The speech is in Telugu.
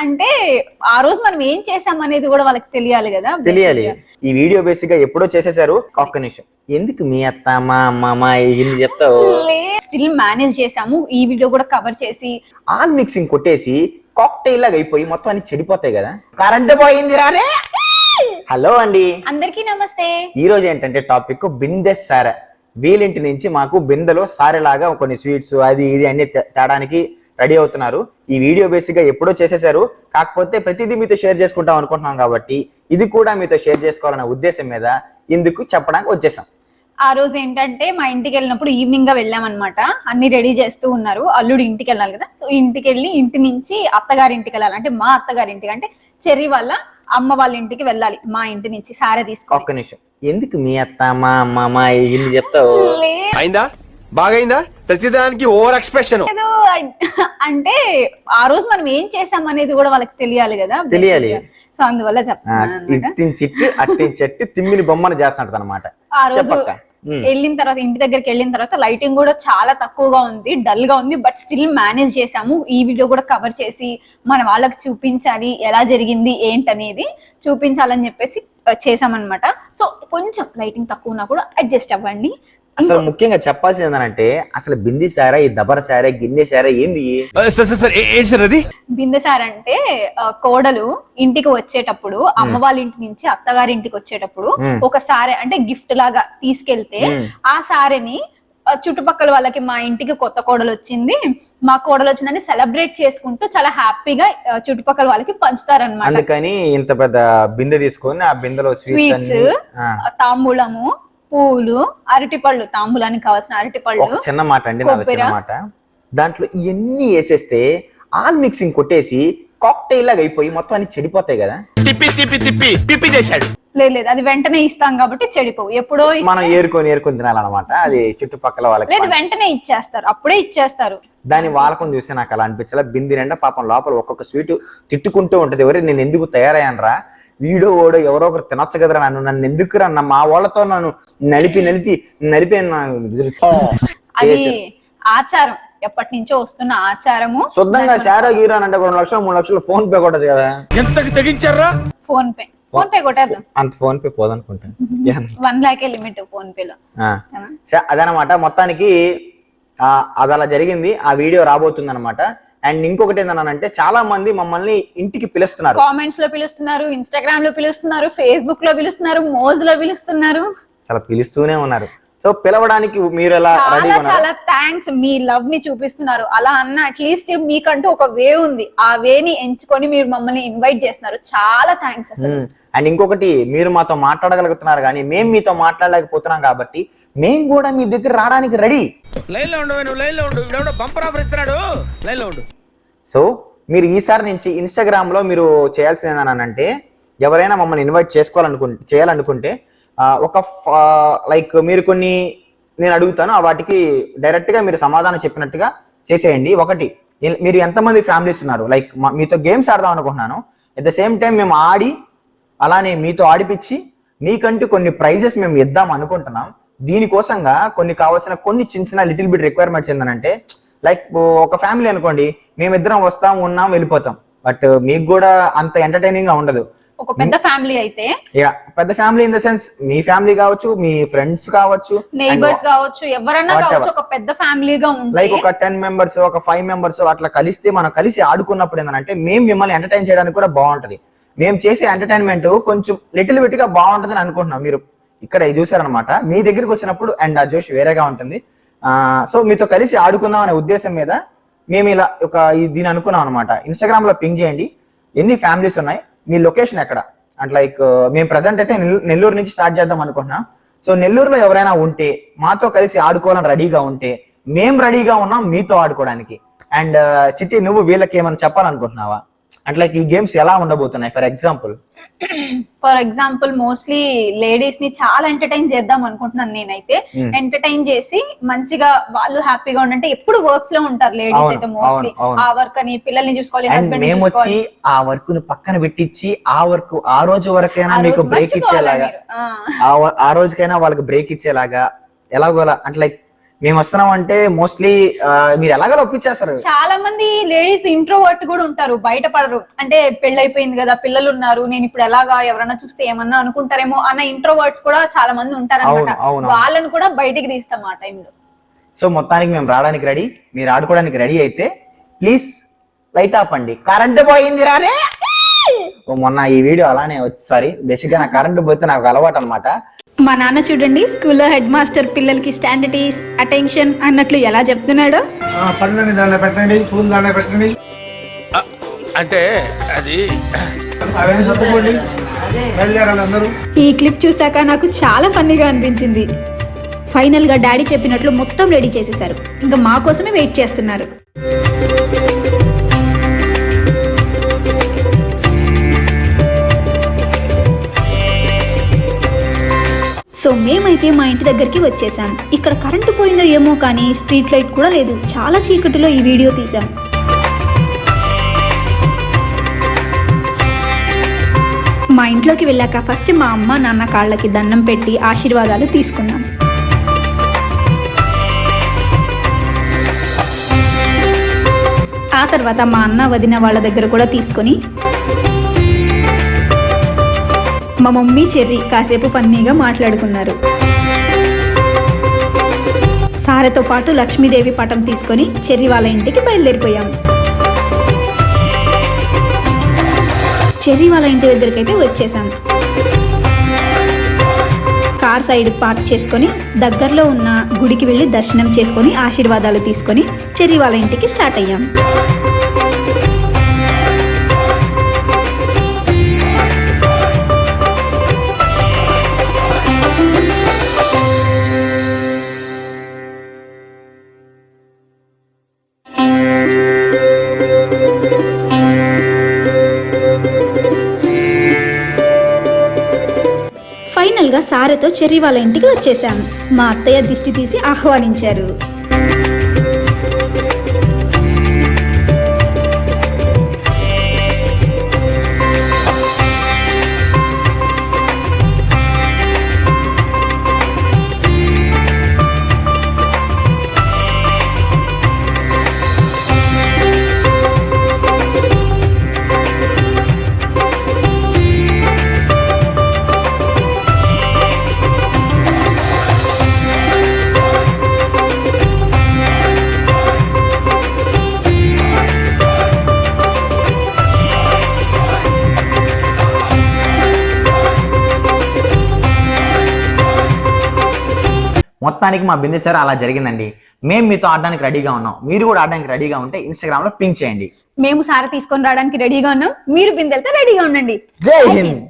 అంటే ఆ రోజు మనం ఏం చేసాం అనేది కూడా వాళ్ళకి తెలియాలి కదా తెలియాలి. ఈ వీడియో బేసిక్గా ఎప్పుడో చేసేసారు ఒక్క నిమిషం. ఎందుకు మీ అత్త మా అమ్మ మా ఇన్ని చెప్తావు? స్టిల్ మేనేజ్ చేసాము ఈ వీడియో కూడా కవర్ చేసి. ఆల్ మిక్సింగ్ కొట్టేసి కాక్టైల్ లాగా అయిపోయి మొత్తం అన్ని చెడిపోతాయి కదా. కరెంట్ పోయింది రానే హలో అండి. అందరికీ నమస్తే. ఈ రోజు ఏంటంటే టాపిక్ బిందె సారె వీలింటి నుంచి మాకు బిందెలో సారెలాగా కొన్ని స్వీట్స్ అది ఇది అన్ని తేడానికి రెడీ అవుతున్నారు. ఈ వీడియో బేసిక్గా ఎప్పుడో చేసేసారు కాకపోతే ప్రతిదీ మీతో షేర్ చేసుకుంటాం అనుకుంటున్నాం కాబట్టి ఇది కూడా మీతో షేర్ చేసుకోవాలనే ఉద్దేశం మీద ఇందుకు చెప్పడానికి వచ్చేసాం. ఆ రోజు ఏంటంటే మా ఇంటికి వెళ్ళినప్పుడు ఈవినింగ్గా వెళ్ళామన్నమాట. అన్ని రెడీ చేస్తూ ఉన్నారు. అల్లుడు ఇంటికి వెళ్ళాలి కదా. సో ఇంటికి వెళ్ళి ఇంటి నుంచి అత్తగారి ఇంటికి వెళ్ళాలి. అంటే మా అత్తగారి ఇంటికి అంటే చెర్రి వాళ్ళ అమ్మ వాళ్ళ ఇంటికి వెళ్ళాలి. మా ఇంటి నుంచి సారే తీసుకో ఒక్క నిమిషం. ఎందుకు మీ అత్త మా అమ్మ మా ఇన్ని చెప్తావు? అయిందా? బాగైందా? ప్రతిదానికి ఓవర్ ఎక్స్ప్రెషన్. లేదు అంటే ఆ రోజు మనం ఏం చేసాం అనేది కూడా వాళ్ళకి తెలియాలి కదా తెలియాలి. సో అందువల్ల ఆ, చెప్తున్నాను అన్నమాట. ఇట్టిన చిట్టు అట్టిన చెట్టు తిమ్మిని బొమ్మను చేస్తాడు అనమాట ఆ రోజు చెప్పక్క. Hmm. వెళ్ళిన తర్వాత ఇంటి దగ్గరికి వెళ్ళిన తర్వాత లైటింగ్ కూడా చాలా తక్కువగా ఉంది డల్గా ఉంది బట్ స్టిల్ మేనేజ్ చేసాము. ఈ వీడియో కూడా కవర్ చేసి మన వాళ్ళకి చూపించాలి ఎలా జరిగింది ఏంటనేది చూపించాలని చెప్పేసి చేసామన్నమాట. సో కొంచెం లైటింగ్ తక్కువ ఉన్నా కూడా అడ్జస్ట్ అవ్వండి. అసలు ముఖ్యంగా చెప్పాల్సింది ఏంటంటే అసలు బింది సారా ఈ దబర సారా గిన్నె సారా ఏంది? సార్ సార్ సార్ ఏంటి సార్ అది? బిందెసార్ అంటే ఆ, కోడలు ఇంటికి వచ్చేటప్పుడు అమ్మ వాళ్ళ ఇంటి నుంచి అత్తగారి ఇంటికి వచ్చేటప్పుడు. ఒక సారె అంటే గిఫ్ట్ లాగా తీసుకెళ్తే. ఆ సారెని ఆ, చుట్టుపక్కల వాళ్ళకి మా ఇంటికి కొత్త కోడలు వచ్చింది. మా కోడలు వచ్చిందని సెలబ్రేట్ చేసుకుంటూ చాలా హ్యాపీగా ఆ, చుట్టుపక్కల వాళ్ళకి పంచుతారనమాట అందుకని ఇంత పెద్ద బిందె తీసుకొని ఆ బిందెలో స్వీట్స్ స్వీట్స్ అన్ని ఆ, తాంబూలము పూలు అరటిపళ్ళు తాంబూలానికి కావాల్సిన అరటిపళ్ళు ఒక చిన్న మాట అండి నాది చిన్న కొబ్బరి. మాట. దాంట్లో ఇవన్నీ వేసేస్తే ఆల్ మిక్సింగ్ కొట్టేసి కాక్టైల్ లాగా అయిపోయి మొత్తం అన్ని చెడిపోతాయి కదా. తిప్పి తిప్పి తిప్పి పిప్పి చేశాడు. లేదు లేదు అది వెంటనే ఇస్తాం కాబట్టి చెడిపోవు. ఎప్పుడో మనం ఏరుకొని ఏరుకొని తినాలన్నమాట. అది చుట్టుపక్కల వాళ్ళకి లేదు వెంటనే ఇచ్చేస్తారు. అప్పుడే ఇచ్చేస్తారు. దాని వాలకం చూస్తే నాకు అలా అనిపించాల. బింది నిండా పాపం లోపల ఒక్కొక్క స్వీట్ తిట్టుకుంటూ ఉంటది. ఎవరు నేను ఎందుకు తయారయ్యానరా? వీడో ఓడో ఎవరో ఒకరు తినొచ్చు కదరా నన్ను? నన్ను ఎందుకు రా మా వాళ్ళతో నన్ను నలిపి నలిపి నలిపి అది ఆచారం. ఎప్పటి నుంచో వస్తున్న ఆచారము. శుద్ధంగా శారా గీరా అంటే రెండు లక్షలు మూడు లక్షలు ఫోన్ పే కొట్టదు కదా? ఎంతకు తెగించారా? PhonePe. ఫోన్ పే కొట్టేద్దాం. అంత ఫోన్ పే పోదనుకుంటాను. యా. వన్ లాకే లిమిట్ ఫోన్ పేలో. ఆ. స- అదనమాట. మొత్తానికి అది అలా జరిగింది. ఆ వీడియో రాబోతుంది అనమాట అండ్ ఇంకొకటి ఏంటంటే చాలా మంది మమ్మల్ని ఇంటికి పిలుస్తున్నారు. కామెంట్స్లో పిలుస్తున్నారు ఇన్స్టాగ్రామ్లో పిలుస్తున్నారు ఫేస్బుక్లో పిలుస్తున్నారు మోజ్లో పిలుస్తున్నారు. అసలు పిలుస్తూనే ఉన్నారు. సో పిలవడానికి మీరు ఎలా రెడీ చాలా చాలా థ్యాంక్స్ మీ లవ్ని చూపిస్తున్నారు. అలా అన్న అట్లీస్ట్ మీకంటూ ఒక వే ఉంది. ఆ వేని ఎంచుకొని మీరు మమ్మల్ని ఇన్వైట్ చేస్తున్నారు. చాలా థ్యాంక్స్ అసలు. అండ్ ఇంకొకటి మీరు మాతో మాట్లాడగలుగుతున్నారు కానీ మేము మీతో మాట్లాడలేకపోతున్నాం కాబట్టి మేము కూడా మీ దగ్గర రావడానికి రెడీ. లైన్లో ఉండు నువ్వు లైన్లో ఉండు బంపర్ ఆఫర్ ఇస్తున్నాడు. లైన్లో ఉండు. సో మీరు ఈసారి నుంచి ఇన్స్టాగ్రామ్లో మీరు చేయాల్సింది ఏంటంటే ఎవరైనా మమ్మల్ని ఇన్వైట్ చేసుకోవాలనుకు చేయాలనుకుంటే ఒక లైక్ మీరు కొన్ని నేను అడుగుతాను ఆ వాటికి డైరెక్ట్గా మీరు సమాధానం చెప్పినట్టుగా చేసేయండి. ఒకటి మీరు ఎంతమంది ఫ్యామిలీస్ ఉన్నారు? లైక్ మీతో గేమ్స్ ఆడదాం అనుకుంటున్నాను. ఎట్ ద సేమ్ టైం మేము ఆడి అలానే మీతో ఆడిపించి మీకంటూ కొన్ని ప్రైజెస్ మేము ఇద్దాం అనుకుంటున్నాం. దీనికోసంగా కొన్ని కావాల్సిన కొన్ని చిన్న చిన్న లిటిల్ బిట్ రిక్వైర్మెంట్స్ ఏంటంటే లైక్ ఒక ఫ్యామిలీ అనుకోండి మేమిద్దరం వస్తాం ఉన్నాం వెళ్ళిపోతాం. బట్ మీకు కూడా అంత ఎంటర్టైనింగ్గా ఉండదు. ఒక పెద్ద ఫ్యామిలీ అయితే. యా పెద్ద ఫ్యామిలీ ఇన్ ద సెన్స్ మీ ఫ్యామిలీ కావచ్చు మీ ఫ్రెండ్స్ కావచ్చు నైబర్స్ కావచ్చు ఎవరైనా. కావచ్చు ఒక పెద్ద ఫ్యామిలీగా లైక్ ఒక టెన్ మెంబర్స్ ఒక ఫైవ్ మెంబర్స్ అట్లా కలిస్తే మనం కలిసి ఆడుకున్నప్పుడు ఏంటంటే మేము మిమ్మల్ని ఎంటర్టైన్ చేయడానికి కూడా బాగుంటది. మేము చేసే ఎంటర్టైన్మెంట్ కొంచెం లిటిల్ బిట్గా బాగుంటది అని అనుకుంటున్నాం. మీరు ఇక్కడ ఇది చూసారనమాట మీ దగ్గరికి వచ్చినప్పుడు అండ్ ఆ జోష్ వేరేగా ఉంటుంది. సో మీతో కలిసి ఆడుకుందాం అనే ఉద్దేశం మీద మేము ఇలా ఒక దీని అనుకున్నాం అనమాట ఇన్స్టాగ్రామ్లో పింగ్ చేయండి. ఎన్ని ఫ్యామిలీస్ ఉన్నాయి? మీ లొకేషన్ ఎక్కడ? అండ్ లైక్ uh, మేము ప్రజెంట్ అయితే నెల్లూరు నుంచి స్టార్ట్ చేద్దాం అనుకుంటున్నాం. సో నెల్లూరులో ఎవరైనా ఉంటే మాతో కలిసి ఆడుకోవాలని రెడీగా ఉంటే మేము రెడీగా ఉన్నాం మీతో ఆడుకోవడానికి. అండ్ uh, చిట్టి నువ్వు వీళ్ళకి ఏమైనా చెప్పాలనుకుంటున్నావా? అట్లా ఈ గేమ్స్ ఎలా ఉండబోతున్నాయి? For example for example mostly లేడీస్ని చాలా ఎంటర్టైన్ చేద్దాం అనుకుంటున్నాను నేనైతే. Hmm. ఎంటర్టైన్ చేసి మంచిగా వాళ్ళు హ్యాపీగా ఉండంటే ఎప్పుడు వర్క్స్లో ఉంటారు లేడీస్ అయితే మోస్ట్లీ. ఆ వర్క్ అని పిల్లల్ని చూసుకోవాలి అండ్ హస్బెండ్ మేము వచ్చి ఆ వర్క్ను పక్కన పెట్టించి ఆ వర్క్ ఆ రోజు వరకైనా మీకు బ్రేక్ ఇచ్చేలాగా ఆ. రోజుకైనా వాళ్ళకి బ్రేక్ ఇచ్చేలాగా ఎలాగోలా అంటే లైక్ మేము వస్తున్నాం అంటే మోస్ట్లీ మీరు ఎలాగో ఒప్పించేస్తారు? చాలా మంది లేడీస్ ఇంట్రోవర్ట్ కూడా ఉంటారు బయటపడరు. అంటే పెళ్ళైపోయింది కదా పిల్లలు ఉన్నారు నేను ఇప్పుడు ఎలాగా ఎవరన్నా చూస్తే ఏమన్నా అనుకుంటారేమో అన్న ఇంట్రోవర్ట్స్ కూడా చాలా మంది ఉంటారు. వాళ్ళని కూడా బయటికి తీస్తాం ఆ టైంలో. సో మొత్తానికి మేము రావడానికి రెడీ. మీరు ఆడుకోవడానికి రెడీ అయితే ప్లీజ్ లైట్ ఆపండి కరెంట్ పోయింది రారే ఓ మొన్న ఈ వీడియో అలానే సారీ బేసిక్గా నా కరెంట్ పోతే నాకు అలవాటు అనమాట మా నాన్న చూడండి స్కూల్లో హెడ్ మాస్టర్ పిల్లలకి స్టాండర్డీస్ అటెన్షన్ అన్నట్లు ఎలా చెప్తున్నాడో. ఆ, పండ్లని దాంట్లో పెట్టండి పూలు దాంట్లో పెట్టండి. ఆ, అంటే అది ఈ క్లిప్ చూశాక నాకు చాలా ఫన్నీగా అనిపించింది. ఫైనల్గా డాడీ చెప్పినట్లు మొత్తం రెడీ చేసేసారు ఇంకా మా కోసమే వెయిట్ చేస్తున్నారు. సో మేమైతే మా ఇంటి దగ్గరికి వచ్చేసాం. ఇక్కడ కరెంటు పోయిందో ఏమో కానీ స్ట్రీట్ లైట్ కూడా లేదు. చాలా చీకటిలో ఈ వీడియో తీసాం మా ఇంట్లోకి వెళ్ళాక ఫస్ట్ మా అమ్మ నాన్న కాళ్ళకి దండం పెట్టి ఆశీర్వాదాలు తీసుకున్నాం. ఆ తర్వాత మా అన్న వదిన వాళ్ళ దగ్గర కూడా తీసుకొని మా మమ్మీ చెర్రి కాసేపు ఫన్నీగా మాట్లాడుకున్నారు. సారతో పాటు లక్ష్మీదేవి పటం తీసుకొని చెర్రి వాళ్ళ ఇంటికి బయలుదేరిపోయాం. చెర్రి వాళ్ళ ఇంటి దగ్గరికైతే వచ్చేసాం. కార్ సైడ్ పార్క్ చేసుకొని దగ్గరలో ఉన్న గుడికి వెళ్ళి దర్శనం చేసుకొని ఆశీర్వాదాలు తీసుకొని చెర్రి వాళ్ళ ఇంటికి స్టార్ట్ అయ్యాం. ఫైనల్గా సారతో చెర్రీ వాళ్ళ ఇంటికి వచ్చేసాం మా అత్తయ్య దిష్టి తీసి ఆహ్వానించారు. మొత్తానికి మా బిందెసారి అలా జరిగిందండి. మేము మీతో ఆడడానికి రెడీగా ఉన్నాం. మీరు కూడా ఆడడానికి రెడీగా ఉంటే ఇన్స్టాగ్రామ్లో పింక్ చేయండి. మేము సార తీసుకొని రావడానికి రెడీగా ఉన్నాం. మీరు బిందెలతో రెడీగా ఉండండి. జై హింద్.